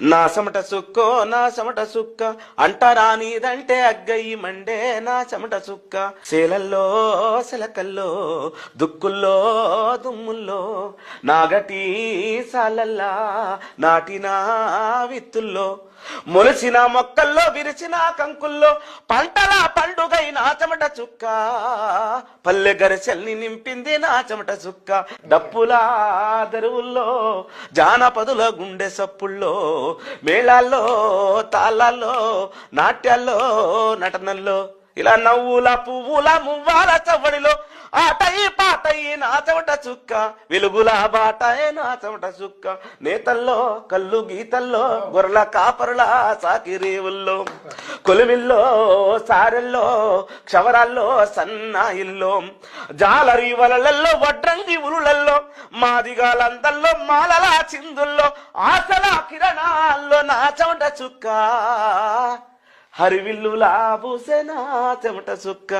నా చెమట సుక్కో నా చెమట సుక్క అంటరానిదంటే అగ్గయి మండే నా చెమట సుక్క. శీలల్లో శిలకల్లో దుక్కుల్లో దుమ్ముల్లో నాగటి సాలల్లా నాటిన విత్తుల్లో. మొలిసిన మొక్కల్లో విరిచిన కంకుల్లో పంటల పండుగై నా చెమట చుక్క పల్లె గరిసెల్ని నింపింది నా చెమట చుక్క డప్పుల దరువుల్లో జానపదుల గుండె సప్పుల్లో మేళాల్లో తాళాల్లో నాట్యాల్లో నటనల్లో. ఇలా నవ్వుల పువ్వుల మువ్వాల చవ్వడిలో ఆటయి పాటయి నా చెమట చుక్క. వెలుగుల బాటయే నా చెమట చుక్క. నేతల్లో కళ్ళు గీతల్లో గొర్రెల కాపరుల సాకిరేవుల్లో కొలిమిల్లో సారెల్లో క్షవరాల్లో సన్నాయిల్లో జాలరి వలలల్లో వడ్రంగి ఉరులల్లో మాదిగాలందల్లో మాలల చిందుల్లో ఆశల కిరణాల్లో నా చెమట చుక్క. హరివిల్లులా పూసే నా చెమట చుక్క.